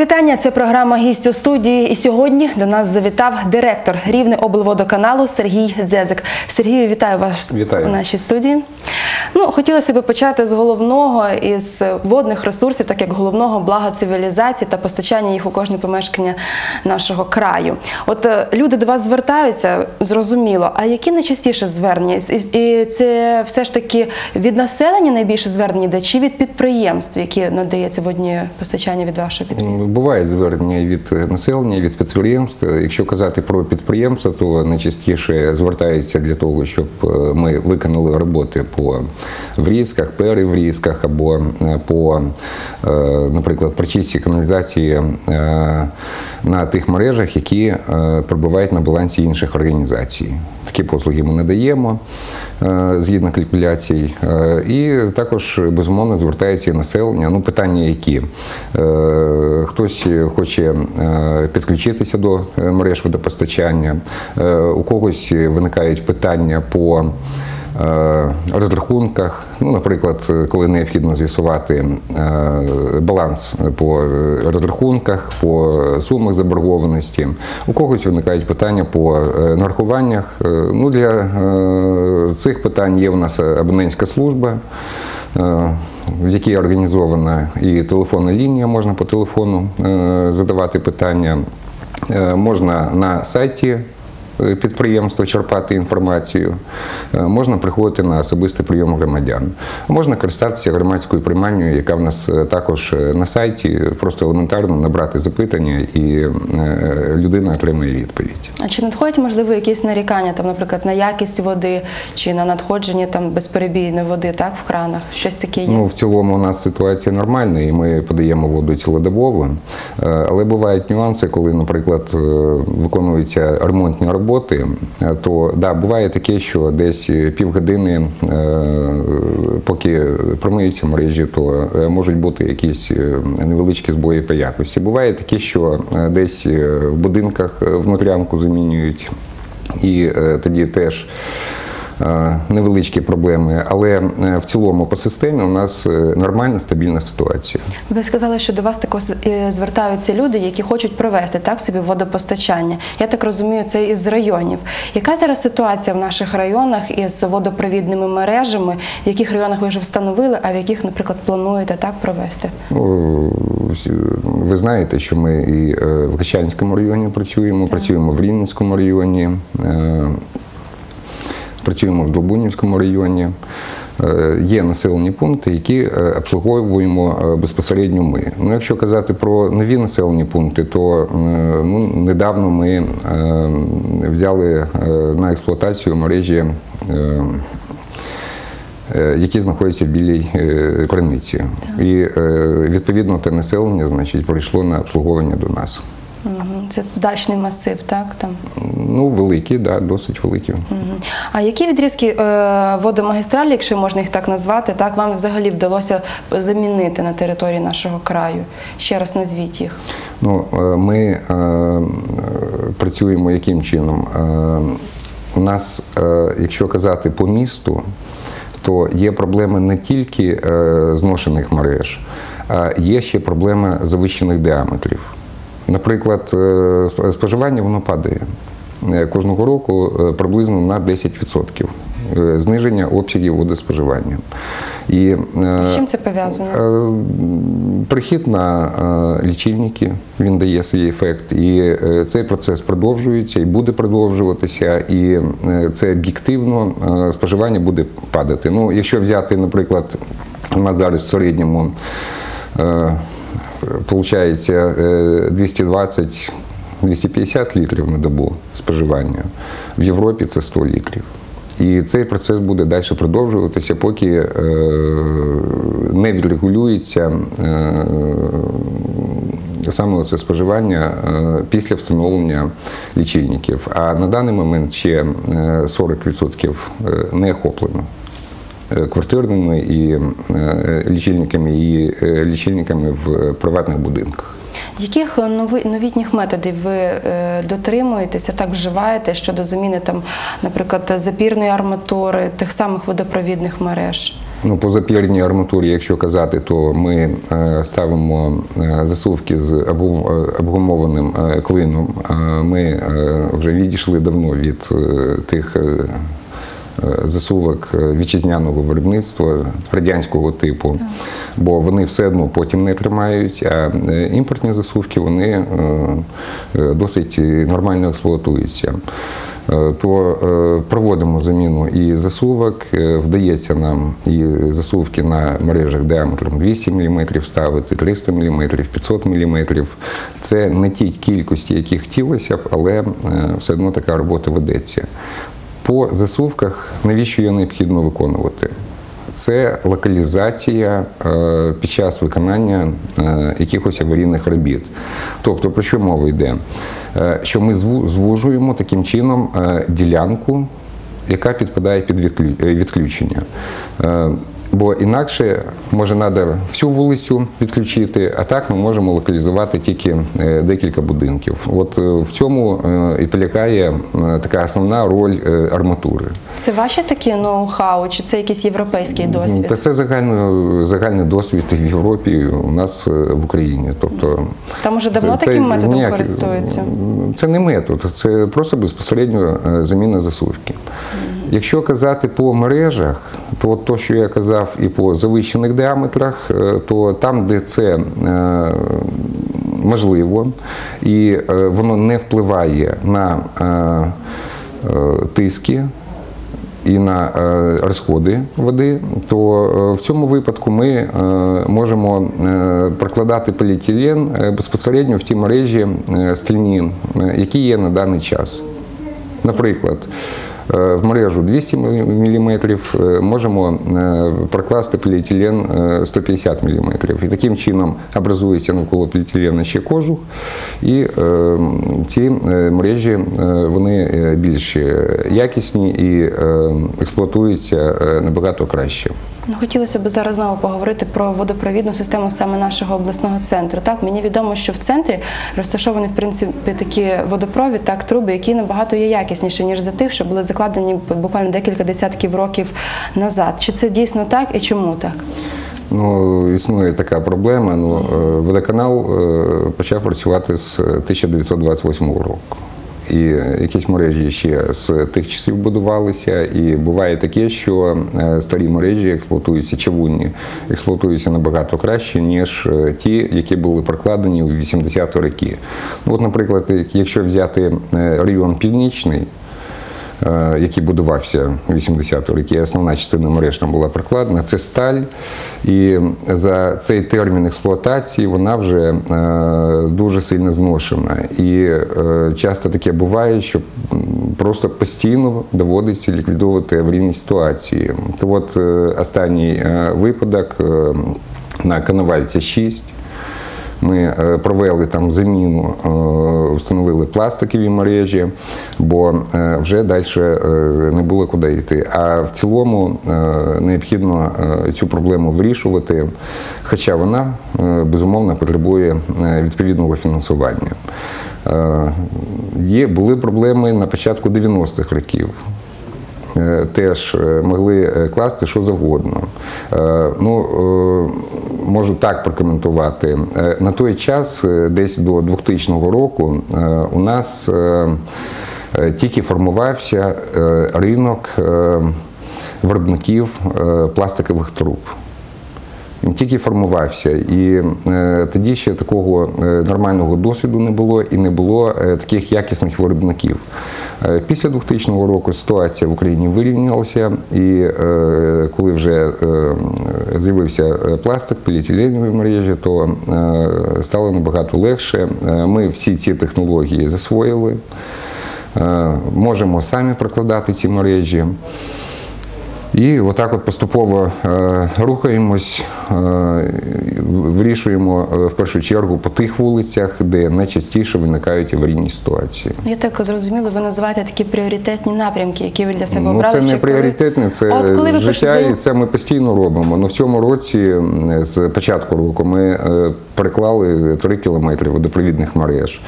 вітання. Це програма «Гість у студії. І сьогодні до нас завітав директор Рівне облводоканалу Сергій Дзезик. Сергію, вітаю вас Вітаю. у нашій студії. Ну, хотілося б почати з головного із водних ресурсів, так як головного блага цивілізації та постачання їх у кожне помешкання нашого краю. От е, люди до вас звертаються, зрозуміло. А які найчастіше звернення? І- це все ж таки від населення найбільше звернення йде, чи від підприємств, які надається водні постачання від вашого підприємства? Бувають звернення від населення, від підприємств. Якщо казати про підприємства, то найчастіше звертаються для того, щоб е, ми виконали роботи по врізках, переврізках або е, по, е, наприклад, прочистці каналізації на тих мережах, які перебувають на балансі інших організацій. Такі послуги ми надаємо згідно калькуляцій. І також безумовно звертається і населення. Ну, питання які? Е, Хтось хоче е, підключитися до е, мереж водопостачання, е, у когось виникають питання по е, розрахунках. Ну, наприклад, е, коли необхідно з'ясувати е, баланс по е, розрахунках, по сумах заборгованості. У когось виникають питання по е, нарахуваннях. Е, Ну, для е, цих питань є у нас абонентська служба. Е, В якій організована і телефонна лінія, можна по телефону е, задавати питання, Е, можна на сайті підприємства черпати інформацію, Е, можна приходити на особистий прийом громадян, можна користатися громадською приймальною, яка в нас е, також е, на сайті, просто елементарно набрати запитання, і е, людина отримує відповідь. А чи надходять, можливо, якісь нарікання, там, наприклад, на якість води чи на надходження там безперебійної води, так, в кранах? Щось таке є? Ну, в цілому у нас ситуація нормальна, і ми подаємо воду цілодобово. Е, Але бувають нюанси, коли, наприклад, е, виконуються ремонтні роботи, е, то да, буває таке, що десь півгодини, е, поки промиються мережі, то е, можуть бути якісь е, невеличкі збої по якості. Буває таке, що е, десь е, в будинках е, внутрянку замінюють, і е, тоді теж. Е, невеличкі проблеми, але е, в цілому по системі у нас е, нормальна стабільна ситуація. Ви сказали, що до вас також звертаються люди, які хочуть провести так собі водопостачання. Я так розумію, це із районів. Яка зараз ситуація в наших районах із водопровідними мережами? В яких районах ви вже встановили, а в яких, наприклад, плануєте так провести? Ну, ви знаєте, що ми і в Гачанському районі працюємо, працюємо в Рівненському районі, працюємо в Долбунівському районі. Е, Є населені пункти, які е, обслуговуємо е, безпосередньо ми. Ну, якщо казати про нові населені пункти, то ну, недавно ми взяли на експлуатацію мережі. які знаходяться в білій криниці. І відповідно те населення значить, прийшло на обслуговування до нас. Це дачний масив, так там. Ну, великі, да, досить великі. Мгм. А які відрізки е, водомагістралі, якщо можна їх так назвати, так вам взагалі вдалося замінити на території нашого краю? Ще раз назвіть їх. Ну, е, ми е, працюємо яким чином? Е, У нас, е, якщо казати по місту, то є проблеми не тільки е, зношених мереж, а є ще проблема завищених діаметрів. Наприклад, е, споживання воно падає. Е, Кожного року е, приблизно на 10% е, зниження обсягів водоспоживання. І, З чим це пов'язано? Прихід на лічильники він дає свій ефект, і цей процес продовжується і буде продовжуватися, і це об'єктивно споживання буде падати. Ну, якщо взяти, наприклад, у нас зараз в середньому получається е, 220 250 літрів на добу споживання. В Європі це 100 літрів. І цей процес буде далі продовжуватися, поки не відрегулюється саме це споживання після встановлення лічильників. А на даний момент ще е, 40% не охоплено квартирними і е, лічильниками, і е, лічильниками в приватних будинках. Яких новітніх методів ви е, дотримуєтеся, так вживаєте щодо заміни там, наприклад, запірної арматури, тих самих водопровідних мереж? Ну, по запірній арматурі, якщо казати, то ми е, ставимо е, засувки з обгум- е, обгумованим е, клином. Е, Ми е, вже відійшли давно від е, тих е, е, засувок е, вітчизняного виробництва радянського типу, бо вони все одно потім не тримають. А е, імпортні засувки вони е, е, досить нормально експлуатуються. Е, то е, проводимо заміну і засувок. Е, Вдається нам і засувки на мережах діаметром 200 мм ставити, 300 мм, 500 мм. Це не ті кількості, які хотілося б, але е, все одно така робота ведеться. По засувках навіщо її необхідно виконувати? Це локалізація е, під час виконання е, якихось аварійних робіт. Тобто, про що мова йде? Е, Що ми звужуємо таким чином ділянку, яка підпадає під відключення. Бо інакше може треба всю вулицю відключити, а так ми можемо локалізувати тільки е, декілька будинків. От е, в цьому е, і полягає е, така основна роль арматури. Це ваші такі ноу-хау, чи це якийсь європейський досвід? Та це загальний досвід в Європі у нас в Україні. Тобто Там уже давно це- таким це методом ніяк- користуються? Це не метод, це просто безпосередньо заміна засувки. Якщо казати по мережах, то от то, що я казав, і по завищених діаметрах, е, то там, де це е, можливо, і е, воно не впливає на тиски, і на розходи води, то в цьому випадку ми можемо прокладати поліетилен безпосередньо в ті мережі стільні, які є на даний час. Наприклад, в мережу 200 мм можемо е, прокласти поліетилен е, 150 мм. І таким чином образується навколо поліетилена ще кожух, і е, ці е, мережі е, вони е, більш якісні і е, експлуатуються е, набагато краще. Ну, хотілося б зараз знову поговорити про водопровідну систему саме нашого обласного центру. Так, мені відомо, що в центрі розташовані в принципі такі водопровід, так труби, які набагато є якісніші, ніж за тих, що були закладені буквально декілька десятків років назад. Чи це дійсно так і чому так? Ну, існує така проблема. Ну, е, водоканал е, почав працювати з 1928 року. І якісь мережі ще з тих часів будувалися, і буває таке, що е, старі мережі експлуатуються чавунні, експлуатуються набагато краще, ніж е, ті, які були прокладені у 80-ті роки. Ну, от, наприклад, якщо взяти е, район північний, який будувався у 80-ті роки, основна частина мереж там була прокладена, це сталь. І за цей термін експлуатації вона вже е, дуже сильно зношена. І е, часто таке буває, що просто постійно доводиться ліквідовувати аварійні ситуації. То от е, останній е, випадок е, на Коновальця 6. Ми е, провели там заміну, е, встановили пластикові мережі, бо е, вже далі не було куди йти. А в цілому необхідно цю проблему вирішувати, хоча вона безумовно потребує відповідного фінансування. Є, були проблеми на початку 90-х років. Е, теж е, могли е, класти що завгодно. Ну, можу так прокоментувати. На той час, десь до 2000 року, у нас тільки формувався ринок виробників пластикових труб. Тільки формувався, і е, тоді ще такого е, нормального досвіду не було і не було е, таких якісних виробників. Після 2000 року ситуація в Україні вирівнялася, і коли вже з'явився пластик, поліетиленові мережі, то стало набагато легше. Ми всі ці технології засвоїли, можемо самі прокладати ці мережі. І отак от поступово е, рухаємось, е, вирішуємо е, в першу чергу по тих вулицях, де найчастіше виникають аварійні ситуації. Я так зрозуміла, ви називаєте такі пріоритетні напрямки, які ви для себе Ну, обрали. це не пріоритетне, це от коли ви життя, і це ми постійно робимо. Ну в цьому році, з початку року, ми переклали 3 кілометри водопровідних мереж.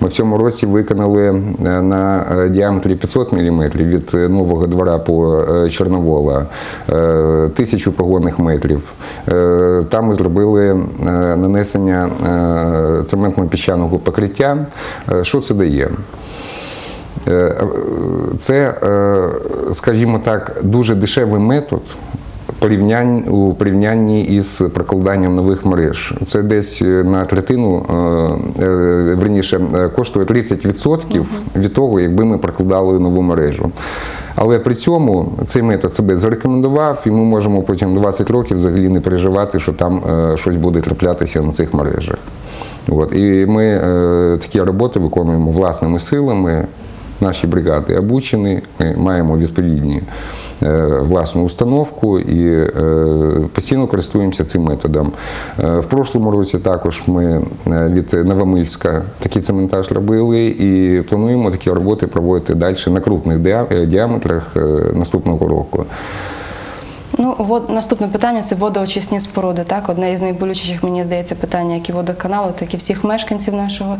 Ми в цьому році виконали на діаметрі 500 мм від нового двора по Чорноволу кола, е, тисячу погонних метрів. Е, Там ми зробили е, нанесення цементно-піщаного покриття. Що це дає? Це, скажімо так, дуже дешевий метод. порівнянь- У порівнянні із прокладанням нових мереж. Це десь на третину, верніше, коштує 30% від того, якби ми прокладали нову мережу. Але при цьому цей метод себе зарекомендував, і ми можемо потім 20 років взагалі не переживати, що там е, щось буде траплятися на цих мережах. От. І ми е, такі роботи виконуємо власними силами. Наші бригади обучені, ми маємо відповідні е, власну установку і е, постійно користуємося цим методом. Е, В прошлому році також ми е, від Новомильська такий цементаж робили і плануємо такі роботи проводити далі на крупних діаметрах е, наступного року. Ну, вод... наступне питання це водоочисні споруди. Так, одне із найболючіших, мені здається, питання, як і водоканалу, так і всіх мешканців нашого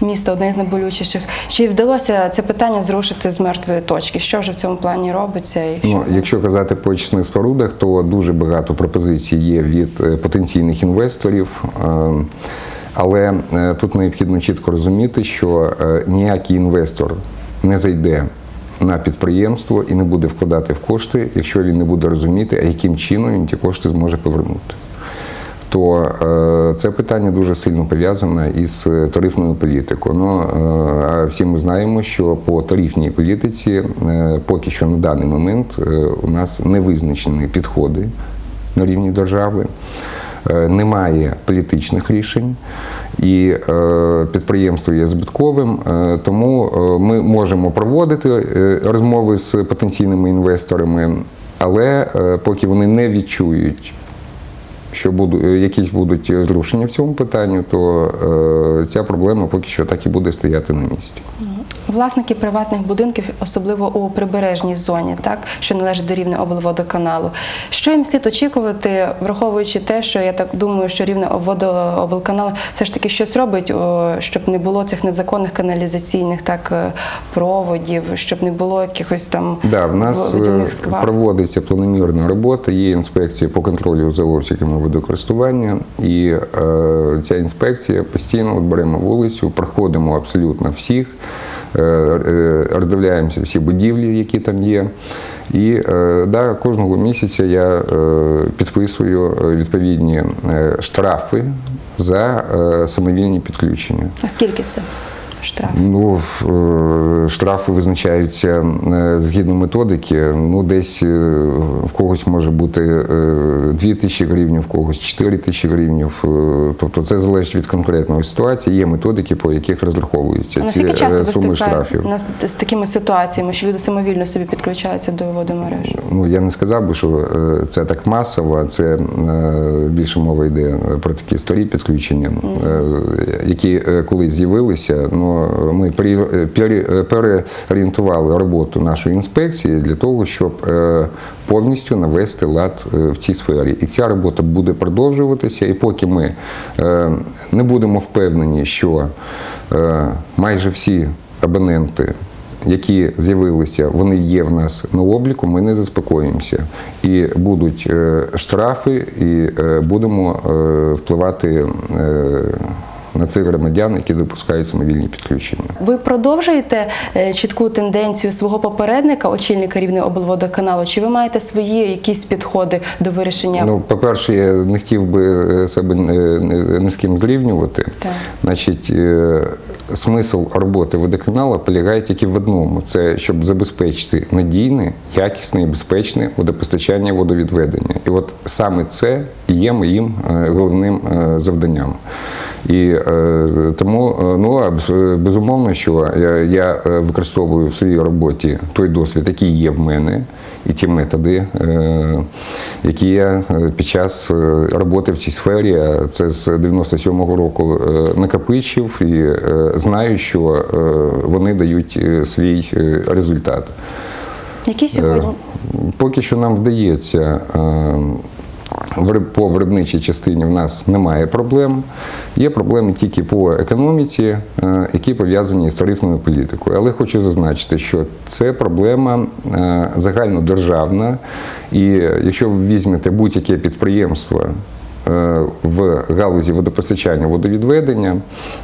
міста. Одне з найболючіших. Чи вдалося це питання зрушити з мертвої точки? Що вже в цьому плані робиться? І Ну, якщо казати по очисних спорудах, то дуже багато пропозицій є від е, потенційних інвесторів. Е, Але е, тут необхідно чітко розуміти, що е, ніякий інвестор не зайде на підприємство і не буде вкладати в кошти, якщо він не буде розуміти, яким чином він ті кошти зможе повернути. То е, це питання дуже сильно пов'язане із е, тарифною політикою. Ну, е, всі ми знаємо, що по тарифній політиці поки що на даний момент у нас не визначені підходи на рівні держави. Е, Немає політичних рішень, і е, підприємство є збитковим, е, тому ми можемо проводити розмови з потенційними інвесторами, але поки вони не відчують що буду, е, якісь будуть зрушення в цьому питанні, то е, ця проблема поки що так і буде стояти на місці. Власники приватних будинків, особливо у прибережній зоні, так що належить до рівня облводоканалу. Що їм слід очікувати, враховуючи те, що я так думаю, що рівне водооблканал все ж таки щось робить, щоб не було цих незаконних каналізаційних так е, проводів, щоб не було якихось там Да, в нас е, проводиться планомірна робота, є інспекція по контролю за обсягами водокористування, і е, ця інспекція постійно от беремо вулицю, проходимо абсолютно всіх, роздивляємося всі будівлі, які там є. І е, да, кожного місяця я е, підписую е, відповідні е, штрафи за е, самовільні підключення. А скільки це штраф? Ну, е, штрафи визначаються е, згідно методики. Ну, десь е, в когось може бути е, 2 тисячі гривень, в когось 4 тисячі гривень. Тобто це залежить від конкретної ситуації. Є методики, по яких розраховуються А ці наскільки часто суми штрафів. нас з такими ситуаціями, що люди самовільно собі підключаються до водомереж? Ну, я не сказав би, що це так масово, це більше мова йде про такі старі підключення, які колись з'явилися. Ну, ми е, пере- переорієнтували роботу нашої інспекції для того, щоб е, повністю навести лад е, в цій сфері. І ця робота буде продовжуватися. І поки ми е, не будемо впевнені, що майже всі абоненти які з'явилися, вони є в нас на обліку, ми не заспокоїмося. І будуть штрафи, і будемо впливати на цих громадян, які допускають самовільні підключення. Ви продовжуєте е, чітку тенденцію свого попередника, очільника рівного облводоканалу, чи ви маєте свої якісь підходи до вирішення? Ну, по-перше, я не хотів би е, себе е, ні з ким зрівнювати. Так. Значить, смисл роботи водоканалу полягає тільки в одному: це щоб забезпечити надійне, якісне і безпечне водопостачання водовідведення. І от саме це і є моїм головним завданням. І е, тому е, ну бз- безумовно, що я, я е, використовую в своїй роботі той досвід, який є в мене, і ті методи, е, які я е, під час е, роботи в цій сфері, це з 97-го року е, накопичив і е, знаю, що е, вони дають е, свій е, результат. Які сьогодні Е, Поки що нам вдається е, по виробничій частині в нас немає проблем. Є проблеми тільки по економіці, е, які пов'язані з тарифною політикою. Але хочу зазначити, що це проблема е, загальнодержавна, і якщо ви візьмете будь-яке підприємство. е, В галузі водопостачання, водовідведення,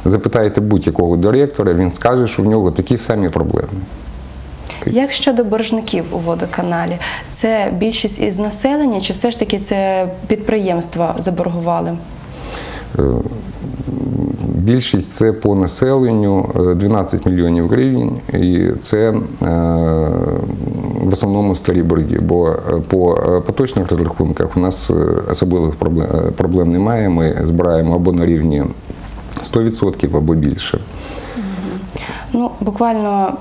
запитаєте будь-якого директора, він скаже, що в нього такі самі проблеми. Як щодо боржників у водоканалі, це більшість із населення, чи все ж таки це підприємства заборгували? Більшість це по населенню е, 12 мільйонів гривень, і це е, в основному старі борги. Бо е, по е, поточних розрахунках у нас е, особливих е, проблем немає. Ми збираємо або на рівні 100% або більше. Ну, буквально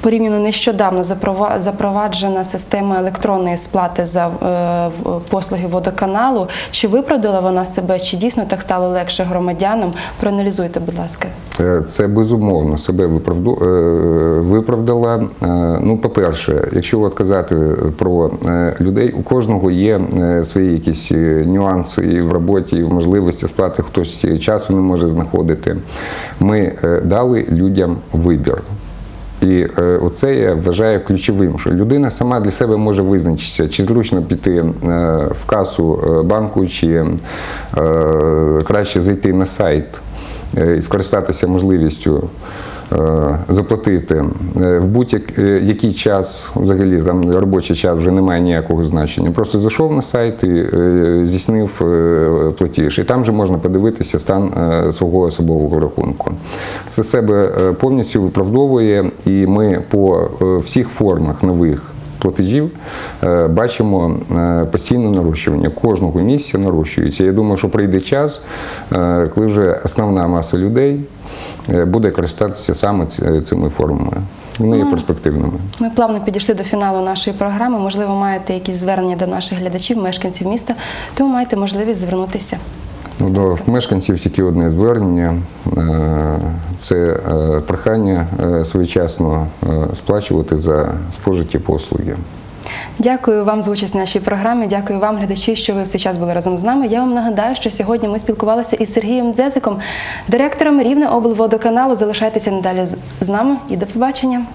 порівняно нещодавно запрова- запроваджена система електронної сплати за е, послуги водоканалу. Чи виправдала вона себе, чи дійсно так стало легше громадянам? Проаналізуйте, будь ласка. Е, Це безумовно себе е, виправдала. Ну, по-перше, якщо от казати про людей, у кожного є свої якісь нюанси і в роботі, і в можливості сплати, хтось часу не може знаходити. Ми дали людям вибір. І е, оце я вважаю ключовим, що людина сама для себе може визначитися, чи зручно піти е, в касу е, банку, чи краще зайти на сайт і скористатися можливістю заплатити е, в будь-який час, взагалі там робочий час вже немає ніякого значення. Просто зайшов на сайт і е, здійснив е, платіж. І там вже можна подивитися стан е, свого особового рахунку. Це себе е, повністю виправдовує, і ми по е, всіх формах нових. Платежів е, бачимо е, постійне нарощування. Кожного місяця нарощується. Я думаю, що прийде час, е, коли вже основна маса людей е, буде користатися саме цими формами. Вони є перспективними. Ми плавно підійшли до фіналу нашої програми. Можливо, маєте якісь звернення до наших глядачів, мешканців міста, тому маєте можливість звернутися. Ну, До мешканців тільки одне звернення Е, це е, прохання е, своєчасно е, сплачувати за спожиті послуги. Дякую вам за участь в нашій програмі. Дякую вам, глядачі, що ви в цей час були разом з нами. Я вам нагадаю, що сьогодні ми спілкувалися із Сергієм Дзезиком, директором Рівне облводоканалу. Залишайтеся надалі з- нами і до побачення.